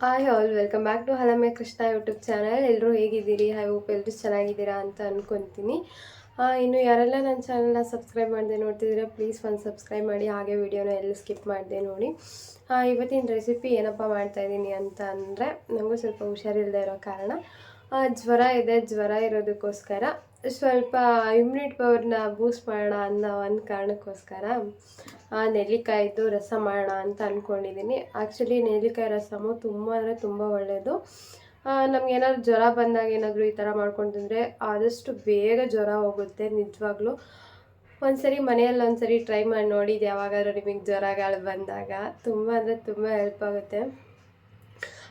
Hi all welcome back to Haramya Krishna YouTube channel ಎಲ್ಲರೂ ಹೇಗಿದ್ದೀರಿ? I hope ಎಲ್ಲರೂ ಚೆನ್ನಾಗಿದ್ದೀರಾ ಅಂತ ಅಂದ್ಕೊತೀನಿ ಇನ್ನು ಯಾರೆಲ್ಲ ನನ್ನ ಚಾನಲ್ನ ಸಬ್ಸ್ಕ್ರೈಬ್ ಮಾಡದೆ ನೋಡ್ತಿದ್ದೀರಾ ಪ್ಲೀಸ್ ಒಂದು ಸಬ್ಸ್ಕ್ರೈಬ್ ಮಾಡಿ. ಹಾಗೆ ವಿಡಿಯೋನ ಎಲ್ಲ ಸ್ಕಿಪ್ ಮಾಡಿದೆ ನೋಡಿ. ಇವತ್ತಿನ ರೆಸಿಪಿ ಏನಪ್ಪ ಮಾಡ್ತಾಯಿದ್ದೀನಿ ಅಂತ ಅಂದರೆ ನನಗೂ ಸ್ವಲ್ಪ ಹುಷಾರಿಲ್ಲದೆ ಇರೋ ಕಾರಣ ಜ್ವರ ಇದೆ, ಜ್ವರ ಇರೋದಕ್ಕೋಸ್ಕರ, ಸ್ವಲ್ಪ ಇಮ್ಯುನಿಟಿ ಪವರ್ನ ಬೂಸ್ಟ್ ಮಾಡೋಣ ಅನ್ನೋ ಒಂದು ಕಾರಣಕ್ಕೋಸ್ಕರ ಆ, ನೆಲ್ಲಿಕಾಯಿದು ರಸ ಮಾಡೋಣ ಅಂತ ಅಂದ್ಕೊಂಡಿದ್ದೀನಿ ಆ್ಯಕ್ಚುಲಿ ನೆಲ್ಲಿಕಾಯಿ ರಸಮು ತುಂಬ ಅಂದರೆ ತುಂಬ ಒಳ್ಳೆಯದು ನಮಗೇನಾದ್ರು ಜ್ವರ ಬಂದಾಗ ಏನಾದರೂ ಈ ಥರ ಮಾಡ್ಕೊಂಡು ತಿಂದರೆ ಆದಷ್ಟು ಬೇಗ ಜ್ವರ ಹೋಗುತ್ತೆ ನಿಜವಾಗ್ಲೂ. ಒಂದ್ಸರಿ ಮನೆಯಲ್ಲಿ ಒಂದ್ಸರಿ ಟ್ರೈ ಮಾಡಿ ನೋಡಿ ಇದು ಯಾವಾಗಾದ್ರೂ ನಿಮಗೆ ಜ್ವರಗಳು ಬಂದಾಗ. ತುಂಬ ಅಂದರೆ ತುಂಬ ಹೆಲ್ಪ್ ಆಗುತ್ತೆ.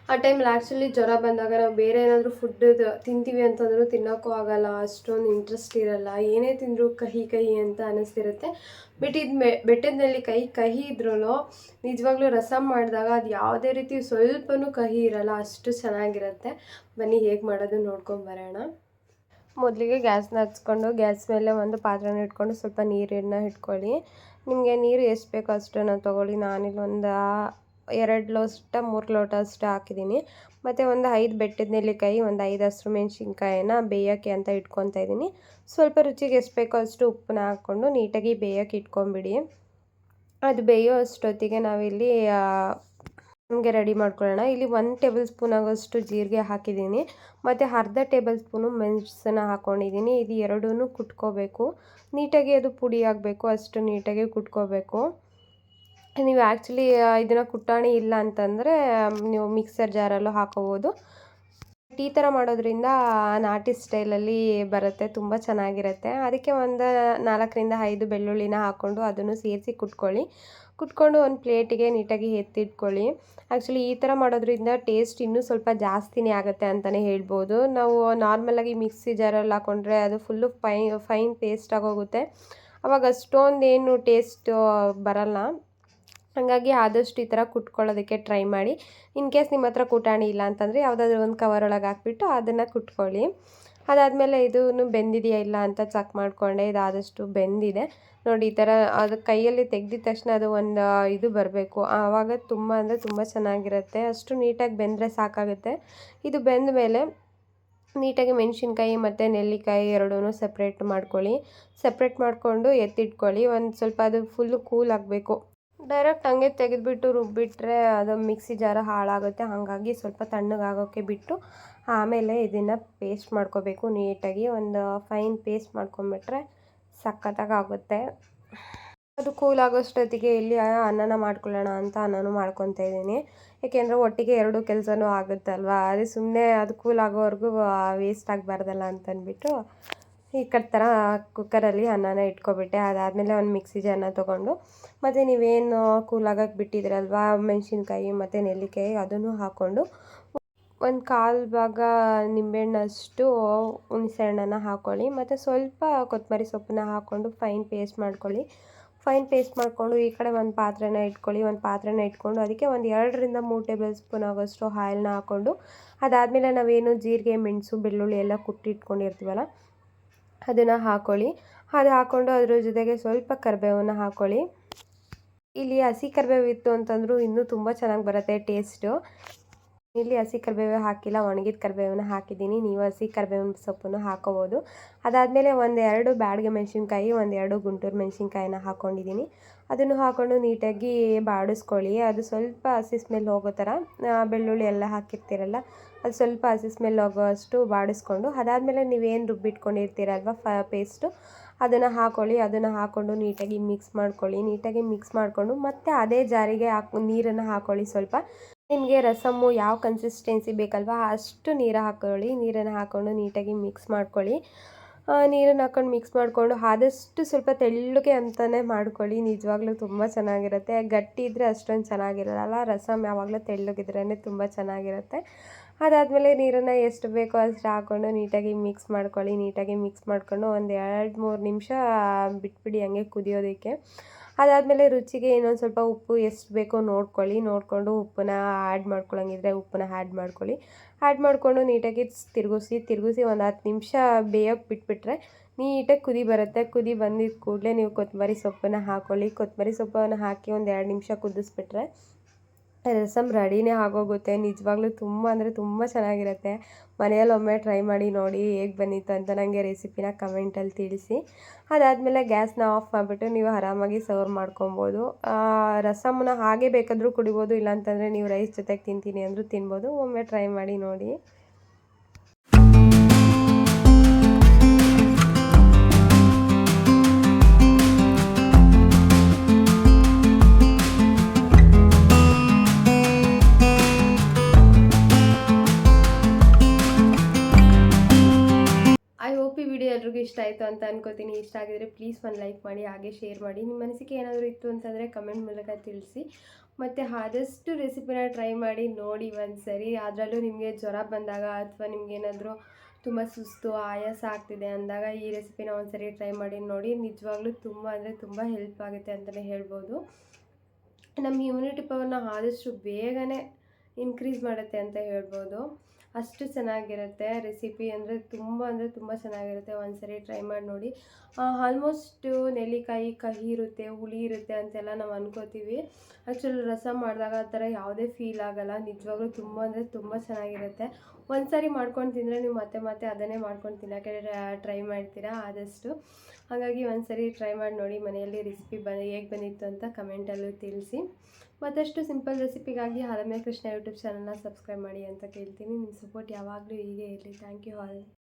ಆ ಟೈಮಲ್ಲಿ ಆ್ಯಕ್ಚುಲಿ ಜ್ವರ ಬಂದಾಗ ನಾವು ಬೇರೆ ಏನಾದರೂ ಫುಡ್ ತಿಂತೀವಿ ಅಂತಂದರೂ ತಿನ್ನೋಕ್ಕೂ ಆಗಲ್ಲ, ಅಷ್ಟೊಂದು ಇಂಟ್ರೆಸ್ಟ್ ಇರಲ್ಲ, ಏನೇ ತಿಂದರೂ ಕಹಿ ಕಹಿ ಅಂತ ಅನ್ನಿಸ್ತಿರುತ್ತೆ ಬಟ್ ಇದು ಮೆ ಬೆಟ್ಟದಲ್ಲಿ ಕಹಿ ಕಹಿ ಇದ್ರೂ ನಿಜವಾಗ್ಲೂ ರಸಮ್ ಮಾಡಿದಾಗ ಅದು ಯಾವುದೇ ರೀತಿ ಸ್ವಲ್ಪನೂ ಕಹಿ ಇರಲ್ಲ, ಅಷ್ಟು ಚೆನ್ನಾಗಿರುತ್ತೆ. ಬನ್ನಿ ಹೇಗೆ ಮಾಡೋದು ನೋಡ್ಕೊಂಡು ಬರೋಣ. ಮೊದಲಿಗೆ ಗ್ಯಾಸ್ನ ಹಚ್ಕೊಂಡು, ಗ್ಯಾಸ್ ಮೇಲೆ ಒಂದು ಪಾತ್ರೆನ ಇಟ್ಕೊಂಡು ಸ್ವಲ್ಪ ನೀರನ್ನು ಇಟ್ಕೊಳ್ಳಿ ನಿಮಗೆ ನೀರು ಎಷ್ಟು ಬೇಕೋ ಅಷ್ಟನ್ನು ತೊಗೊಳ್ಳಿ ನಾನಿಲ್ಲಿ ಒಂದು ಎರಡು ಲೋಟ, ಮೂರು ಲೋಟ ಅಷ್ಟು ಹಾಕಿದ್ದೀನಿ. ಮತ್ತು ಒಂದು ಐದು ಬೆಟ್ಟದ ನೆಲ್ಲಿಕಾಯಿ, ಒಂದು ಐದು ಹಸಿರು ಮೆಣಸಿನ್ಕಾಯಿನ ಬೇಯೋಕ್ಕೆ ಅಂತ ಇಟ್ಕೊತಾ ಇದ್ದೀನಿ. ಸ್ವಲ್ಪ ರುಚಿಗೆ ಎಷ್ಟು ಬೇಕೋ ಅಷ್ಟು ಉಪ್ಪನ್ನ ಹಾಕ್ಕೊಂಡು ನೀಟಾಗಿ ಬೇಯೋಕ್ಕೆ ಇಟ್ಕೊಂಬಿಡಿ. ಅದು ಬೇಯೋ ಅಷ್ಟೊತ್ತಿಗೆ ನಾವಿಲ್ಲಿ ನಮಗೆ ರೆಡಿ ಮಾಡ್ಕೊಳ್ಳೋಣ. ಇಲ್ಲಿ ಒಂದು ಟೇಬಲ್ ಸ್ಪೂನ್ ಆಗೋಷ್ಟು ಜೀರಿಗೆ ಹಾಕಿದ್ದೀನಿ. ಮತ್ತು ಅರ್ಧ ಟೇಬಲ್ ಸ್ಪೂನು ಮೆಣಸನ್ನ ಹಾಕ್ಕೊಂಡಿದ್ದೀನಿ ಇದು ಎರಡೂ ಕುಟ್ಕೋಬೇಕು. ನೀಟಾಗಿ ಅದು ಪುಡಿ ಆಗಬೇಕು, ಅಷ್ಟು ನೀಟಾಗಿ ಕುಟ್ಕೋಬೇಕು. ನೀವು ಆ್ಯಕ್ಚುಲಿ ಇದನ್ನು ಕುಟ್ಟಾಣಿ ಇಲ್ಲ ಅಂತಂದರೆ ನೀವು ಮಿಕ್ಸರ್ ಜಾರಲ್ಲೂ ಹಾಕೋಬೋದು. ಈ ಥರ ಮಾಡೋದ್ರಿಂದ ನಾಟಿ ಸ್ಟೈಲಲ್ಲಿ ಬರುತ್ತೆ, ತುಂಬ ಚೆನ್ನಾಗಿರುತ್ತೆ. ಅದಕ್ಕೆ ಒಂದು ನಾಲ್ಕರಿಂದ ಐದು ಬೆಳ್ಳುಳ್ಳಿನ ಹಾಕ್ಕೊಂಡು ಅದನ್ನು ಸೇರಿಸಿ ಕುಟ್ಕೊಳ್ಳಿ. ಕುಟ್ಕೊಂಡು ಒಂದು ಪ್ಲೇಟಿಗೆ ನೀಟಾಗಿ ಎತ್ತಿಟ್ಕೊಳ್ಳಿ. ಆ್ಯಕ್ಚುಲಿ ಈ ಥರ ಮಾಡೋದ್ರಿಂದ ಟೇಸ್ಟ್ ಇನ್ನೂ ಸ್ವಲ್ಪ ಜಾಸ್ತಿನೇ ಆಗುತ್ತೆ ಅಂತಲೇ ಹೇಳ್ಬೋದು. ನಾವು ನಾರ್ಮಲಾಗಿ ಮಿಕ್ಸಿ ಜಾರಲ್ಲಿ ಹಾಕ್ಕೊಂಡ್ರೆ ಅದು ಫುಲ್ಲು ಫೈ ಫೈನ್ ಪೇಸ್ಟ್ ಆಗೋಗುತ್ತೆ. ಅವಾಗ ಅಷ್ಟೊಂದೇನು ಟೇಸ್ಟ್ ಬರಲ್ಲ. ಹಾಗಾಗಿ ಆದಷ್ಟು ಈ ಥರ ಕುಟ್ಕೊಳ್ಳೋದಕ್ಕೆ ಟ್ರೈ ಮಾಡಿ. ಇನ್ ಕೇಸ್ ನಿಮ್ಮ ಹತ್ರ ಕುಟಾಣಿ ಇಲ್ಲ ಅಂತಂದರೆ ಯಾವುದಾದ್ರೂ ಒಂದು ಕವರ್ ಒಳಗೆ ಹಾಕ್ಬಿಟ್ಟು ಅದನ್ನು ಕುಟ್ಕೊಳ್ಳಿ. ಅದಾದಮೇಲೆ ಇದೂ ಬೆಂದಿದೆಯಾ ಇಲ್ಲ ಅಂತ ಚೆಕ್ ಮಾಡಿಕೊಂಡೆ. ಇದು ಆದಷ್ಟು ಬೆಂದಿದೆ. ನೋಡಿ, ಈ ಥರ ಅದು ಕೈಯಲ್ಲಿ ತೆಗೆದಿದ ತಕ್ಷಣ ಅದು ಒಂದು ಇದು ಬರಬೇಕು. ಆವಾಗ ತುಂಬ ಅಂದರೆ ತುಂಬ ಚೆನ್ನಾಗಿರುತ್ತೆ. ಅಷ್ಟು ನೀಟಾಗಿ ಬೆಂದರೆ ಸಾಕಾಗುತ್ತೆ. ಇದು ಬೆಂದ ಮೇಲೆ ನೀಟಾಗಿ ಮೆಣಸಿನ್ಕಾಯಿ ಮತ್ತು ನೆಲ್ಲಿಕಾಯಿ ಎರಡೂ ಸಪ್ರೇಟ್ ಮಾಡ್ಕೊಳ್ಳಿ. ಸಪ್ರೇಟ್ ಮಾಡಿಕೊಂಡು ಎತ್ತಿಟ್ಕೊಳ್ಳಿ. ಒಂದು ಸ್ವಲ್ಪ ಅದು ಫುಲ್ಲು ಕೂಲ್ ಆಗಬೇಕು. ಡೈರೆಕ್ಟ್ ಹಂಗೆ ತೆಗೆದುಬಿಟ್ಟು ರುಬ್ಬಿಟ್ರೆ ಅದು ಮಿಕ್ಸಿ ಜಾರ ಹಾಳಾಗುತ್ತೆ. ಹಾಗಾಗಿ ಸ್ವಲ್ಪ ತಣ್ಣಗಾಗೋಕ್ಕೆ ಬಿಟ್ಟು ಆಮೇಲೆ ಇದನ್ನು ಪೇಸ್ಟ್ ಮಾಡ್ಕೋಬೇಕು. ನೀಟಾಗಿ ಒಂದು ಫೈನ್ ಪೇಸ್ಟ್ ಮಾಡ್ಕೊಂಬಿಟ್ರೆ ಸಖತ್ತಾಗುತ್ತೆ ಅದು ಕೂಲ್ ಆಗೋಷ್ಟೊತ್ತಿಗೆ ಇಲ್ಲಿ ಅನ್ನನ ಮಾಡ್ಕೊಳ್ಳೋಣ ಅಂತ ಅನ್ನನೂ ಮಾಡ್ಕೊತಾ ಇದ್ದೀನಿ. ಏಕೆಂದರೆ ಒಟ್ಟಿಗೆ ಎರಡು ಕೆಲಸನೂ ಆಗುತ್ತಲ್ವ? ಅದೇ ಸುಮ್ಮನೆ ಅದು ಕೂಲ್ ಆಗೋವರೆಗೂ ವೇಸ್ಟ್ ಆಗಬಾರ್ದಲ್ಲ ಅಂತಂದ್ಬಿಟ್ಟು ಈ ಕಡೆ ಥರ ಕುಕ್ಕರಲ್ಲಿ ಅನ್ನನ ಇಟ್ಕೊಬಿಟ್ಟೆ. ಅದಾದಮೇಲೆ ಒಂದು ಮಿಕ್ಸಿ ಜಾರನ್ನ ತೊಗೊಂಡು, ಮತ್ತು ನೀವೇನು ಕೂಲಾಗಕ್ಕೆ ಬಿಟ್ಟಿದ್ರಲ್ವಾ ಮೆಣಸಿನ್ಕಾಯಿ ಮತ್ತು ನೆಲ್ಲಿಕಾಯಿ ಅದನ್ನು ಹಾಕ್ಕೊಂಡು ಒಂದು ಕಾಲು ಭಾಗ ನಿಂಬೆಹಣ್ಣಷ್ಟು ಹುಣಸೆಹಣ್ಣನ್ನು ಹಾಕ್ಕೊಳ್ಳಿ ಮತ್ತು ಸ್ವಲ್ಪ ಕೊತ್ತಂಬರಿ ಸೊಪ್ಪನ್ನ ಹಾಕ್ಕೊಂಡು ಫೈನ್ ಪೇಸ್ಟ್ ಮಾಡ್ಕೊಳ್ಳಿ. ಫೈನ್ ಪೇಸ್ಟ್ ಮಾಡಿಕೊಂಡು ಈ ಕಡೆ ಒಂದು ಪಾತ್ರೆನ ಇಟ್ಕೊಳ್ಳಿ. ಒಂದು ಪಾತ್ರೆನ ಇಟ್ಕೊಂಡು ಅದಕ್ಕೆ ಒಂದು ಎರಡರಿಂದ ಮೂರು ಟೇಬಲ್ ಸ್ಪೂನ್ ಆಗೋಷ್ಟು ಆಯಿಲ್ನ ಹಾಕ್ಕೊಂಡು, ಅದಾದಮೇಲೆ ನಾವೇನು ಜೀರಿಗೆ, ಮೆಣಸು, ಬೆಳ್ಳುಳ್ಳಿ ಎಲ್ಲ ಕುಟ್ಟಿಟ್ಕೊಂಡಿರ್ತೀವಲ್ಲ ಅದನ್ನು ಹಾಕ್ಕೊಳ್ಳಿ ಅದು ಹಾಕ್ಕೊಂಡು ಅದರ ಜೊತೆಗೆ ಸ್ವಲ್ಪ ಕರಿಬೇವನ್ನು ಹಾಕ್ಕೊಳ್ಳಿ ಇಲ್ಲಿ ಹಸಿ ಕರಿಬೇವು ಇತ್ತು ಅಂತಂದರೂ ಇನ್ನೂ ತುಂಬ ಚೆನ್ನಾಗಿ ಬರುತ್ತೆ ಟೇಸ್ಟು ಇಲ್ಲಿ ಹಸಿ ಕರಿಬೇವು ಹಾಕಿಲ್ಲ, ಒಣಗಿದ ಕರಿಬೇವನ್ನ ಹಾಕಿದ್ದೀನಿ. ನೀವು ಹಸಿ ಕರಿಬೇವಿನ ಸೊಪ್ಪನ್ನು ಹಾಕೋಬೋದು. ಅದಾದಮೇಲೆ ಒಂದೆರಡು ಬ್ಯಾಡಿಗೆ ಮೆಣಸಿನ್ಕಾಯಿ, ಒಂದೆರಡು ಗುಂಟೂರು ಮೆಣಸಿನ್ಕಾಯಿನ ಹಾಕ್ಕೊಂಡಿದ್ದೀನಿ ಅದನ್ನು ಹಾಕ್ಕೊಂಡು ನೀಟಾಗಿ ಬಾಡಿಸ್ಕೊಳ್ಳಿ. ಅದು ಸ್ವಲ್ಪ ಹಸಿ ಸ್ಮೆಲ್ ಹೋಗೋ ಥರ ಬೆಳ್ಳುಳ್ಳಿ ಎಲ್ಲ ಹಾಕಿರ್ತೀರಲ್ಲ, ಅದು ಸ್ವಲ್ಪ ಹಸಿ ಸ್ಮೆಲ್ ಹೋಗೋ ಅಷ್ಟು ಬಾಡಿಸ್ಕೊಂಡು, ಅದಾದಮೇಲೆ ನೀವೇನು ರುಬ್ಬಿಟ್ಕೊಂಡಿರ್ತೀರಲ್ವ ಫ, ಪೇಸ್ಟು, ಅದನ್ನು ಹಾಕೊಳ್ಳಿ. ಅದನ್ನು ಹಾಕ್ಕೊಂಡು ನೀಟಾಗಿ ಮಿಕ್ಸ್ ಮಾಡ್ಕೊಳ್ಳಿ. ನೀಟಾಗಿ ಮಿಕ್ಸ್ ಮಾಡಿಕೊಂಡು ಮತ್ತೆ ಅದೇ ಜಾರಿಗೆ ಹಾಕಿ, ನೀರನ್ನು ಹಾಕೊಳ್ಳಿ ಸ್ವಲ್ಪ. ನಿಮಗೆ ರಸಮ್ಮು ಯಾವ ಕನ್ಸಿಸ್ಟೆನ್ಸಿ ಬೇಕಲ್ವಾ ಅಷ್ಟು ನೀರು ಹಾಕ್ಕೊಳ್ಳಿ ನೀರನ್ನು ಹಾಕ್ಕೊಂಡು ನೀಟಾಗಿ ಮಿಕ್ಸ್ ಮಾಡ್ಕೊಳ್ಳಿ. ನೀರನ್ನು ಹಾಕ್ಕೊಂಡು ಮಿಕ್ಸ್ ಮಾಡಿಕೊಂಡು ಆದಷ್ಟು ಸ್ವಲ್ಪ ತೆಳ್ಳಗೆ ಅಂತಲೇ ಮಾಡ್ಕೊಳ್ಳಿ. ನಿಜವಾಗ್ಲೂ ತುಂಬ ಚೆನ್ನಾಗಿರುತ್ತೆ. ಗಟ್ಟಿ ಇದ್ದರೆ ಅಷ್ಟೊಂದು ಚೆನ್ನಾಗಿರಲ್ಲ. ರಸಮ್ ಯಾವಾಗಲೂ ತೆಳ್ಳಗಿದ್ರೇ ತುಂಬ ಚೆನ್ನಾಗಿರುತ್ತೆ. ಅದಾದಮೇಲೆ ನೀರನ್ನು ಎಷ್ಟು ಬೇಕೋ ಅಷ್ಟು ಹಾಕ್ಕೊಂಡು ನೀಟಾಗಿ ಮಿಕ್ಸ್ ಮಾಡ್ಕೊಳ್ಳಿ. ನೀಟಾಗಿ ಮಿಕ್ಸ್ ಮಾಡಿಕೊಂಡು ಒಂದು ಎರಡು ಮೂರು ನಿಮಿಷ ಬಿಟ್ಬಿಡಿ ಹಂಗೆ ಕುದಿಯೋದಕ್ಕೆ. ಅದಾದಮೇಲೆ ರುಚಿಗೆ ಇನ್ನೊಂದು ಸ್ವಲ್ಪ ಉಪ್ಪು ಎಷ್ಟು ಬೇಕೋ ನೋಡ್ಕೊಳ್ಳಿ. ನೋಡಿಕೊಂಡು ಉಪ್ಪನ್ನ ಆ್ಯಡ್ ಮಾಡ್ಕೊಳ್ಳೋಂಗಿದ್ರೆ ಉಪ್ಪನ್ನ ಆ್ಯಡ್ ಮಾಡ್ಕೊಳ್ಳಿ. ಆ್ಯಡ್ ಮಾಡಿಕೊಂಡು ನೀಟಾಗಿ ತಿರುಗಿಸಿ ತಿರುಗಿಸಿ ಒಂದು ಹತ್ತು ನಿಮಿಷ ಬೇಯೋಕ್ಕೆ ಬಿಟ್ಬಿಟ್ರೆ ನೀಟಾಗಿ ಕುದಿ ಬರುತ್ತೆ. ಕುದಿ ಬಂದಿದ್ದ ಕೂಡಲೇ ನೀವು ಕೊತ್ತಂಬರಿ ಸೊಪ್ಪನ್ನು ಹಾಕ್ಕೊಳ್ಳಿ ಕೊತ್ತಂಬರಿ ಸೊಪ್ಪನ್ನು ಹಾಕಿ ಒಂದು ಎರಡು ನಿಮಿಷ ಕುದಿಸ್ಬಿಟ್ರೆ ರಸಮ್ ರೆಡಿನೇ ಆಗೋಗುತ್ತೆ. ನಿಜವಾಗ್ಲೂ ತುಂಬ ಅಂದರೆ ತುಂಬ ಚೆನ್ನಾಗಿರುತ್ತೆ. ಮನೆಯಲ್ಲಿ ಒಮ್ಮೆ ಟ್ರೈ ಮಾಡಿ ನೋಡಿ ಹೇಗೆ ಬಂದಿತ್ತು ಅಂತ ನನಗೆ ರೆಸಿಪಿನ ಕಮೆಂಟಲ್ಲಿ ತಿಳಿಸಿ. ಅದಾದಮೇಲೆ ಗ್ಯಾಸ್ನ ಆಫ್ ಮಾಡಿಬಿಟ್ಟು ನೀವು ಆರಾಮಾಗಿ ಸರ್ವ್ ಮಾಡ್ಕೊಬೋದು. ರಸಮ್ನ ಹಾಗೆ ಬೇಕಾದರೂ ಕುಡಿಬೋದು, ಇಲ್ಲಾಂತಂದರೆ ನೀವು ರೈಸ್ ಜೊತೆಗೆ ತಿಂತೀನಿ ಅಂದರೂ ತಿನ್ಬೋದು. ಒಮ್ಮೆ ಟ್ರೈ ಮಾಡಿ ನೋಡಿ. ಎಲ್ರಿಗೂ ಇಷ್ಟ ಆಯಿತು ಅಂತ ಅನ್ಕೋತೀನಿ. ಇಷ್ಟ ಆಗಿದ್ರೆ ಪ್ಲೀಸ್ ಒಂದು ಲೈಕ್ ಮಾಡಿ, ಹಾಗೆ ಶೇರ್ ಮಾಡಿ. ನಿಮ್ಮ ಮನಸ್ಸಿಗೆ ಏನಾದರೂ ಇತ್ತು ಅಂತಂದರೆ ಕಮೆಂಟ್ ಮೂಲಕ ತಿಳಿಸಿ. ಮತ್ತು ಆದಷ್ಟು ರೆಸಿಪಿನ ಟ್ರೈ ಮಾಡಿ ನೋಡಿ ಒಂದು ಸರಿ ಅದರಲ್ಲೂ ನಿಮಗೆ ಜ್ವರ ಬಂದಾಗ ಅಥವಾ ನಿಮ್ಗೇನಾದರೂ ತುಂಬ ಸುಸ್ತು, ಆಯಾಸ ಆಗ್ತಿದೆ ಅಂದಾಗ ಈ ರೆಸಿಪಿನ ಒಂದು ಸರಿ ಟ್ರೈ ಮಾಡಿ ನೋಡಿ. ನಿಜವಾಗ್ಲೂ ತುಂಬ ಅಂದರೆ ತುಂಬ ಹೆಲ್ಪ್ ಆಗುತ್ತೆ ಅಂತಲೇ ಹೇಳ್ಬೋದು. ನಮ್ಮ ಇಮ್ಯುನಿಟಿ ಪವರ್ನ ಆದಷ್ಟು ಬೇಗನೆ ಇನ್ಕ್ರೀಸ್ ಮಾಡುತ್ತೆ ಅಂತ ಹೇಳ್ಬೋದು. ಅಷ್ಟು ಚೆನ್ನಾಗಿರುತ್ತೆ ರೆಸಿಪಿ ಅಂದರೆ ತುಂಬ ಅಂದರೆ ತುಂಬ ಚೆನ್ನಾಗಿರುತ್ತೆ. ಒಂದ್ಸರಿ ಟ್ರೈ ಮಾಡಿ ನೋಡಿ. ಆಲ್ಮೋಸ್ಟು ನೆಲ್ಲಿಕಾಯಿ, ಕಹಿ ಇರುತ್ತೆ, ಹುಳಿ ಇರುತ್ತೆ ಅಂತೆಲ್ಲ ನಾವು ಅನ್ಕೋತೀವಿ. ಆ್ಯಕ್ಚುಲಿ ರಸ ಮಾಡಿದಾಗ ಆ ಥರ ಯಾವುದೇ ಫೀಲ್ ಆಗೋಲ್ಲ. ನಿಜವಾಗ್ಲೂ ತುಂಬ ಅಂದರೆ ತುಂಬ ಚೆನ್ನಾಗಿರುತ್ತೆ. ಒಂದು ಸಾರಿ ಮಾಡ್ಕೊಂಡು ತಿಂದರೆ ನೀವು ಮತ್ತೆ ಮತ್ತೆ ಅದನ್ನೇ ಮಾಡ್ಕೊಂಡು ತಿನ್ನೋಕ್ಕೆ ಟ್ರೈ ಮಾಡ್ತೀರಾ? ಆದಷ್ಟು. ಹಾಗಾಗಿ ಒಂದು ಸರಿ ಟ್ರೈ ಮಾಡಿ ನೋಡಿ, ಮನೆಯಲ್ಲಿ ರೆಸಿಪಿ ಬ, ಹೇಗೆ ಬಂದಿತ್ತು ಅಂತ ಕಮೆಂಟಲ್ಲೂ ತಿಳಿಸಿ. ಮತ್ತಷ್ಟು ಸಿಂಪಲ್ ರೆಸಿಪಿಗಾಗಿ ಹರಮ್ಯ ಕೃಷ್ಣ ಯೂಟ್ಯೂಬ್ ಚಾನಲ್ನ ಸಬ್ಸ್ಕ್ರೈಬ್ ಮಾಡಿ ಅಂತ ಕೇಳ್ತೀನಿ. ನಿಮ್ಮ ಸಪೋರ್ಟ್ ಯಾವಾಗಲೂ ಹೀಗೆ ಇರಲಿ. Thank you all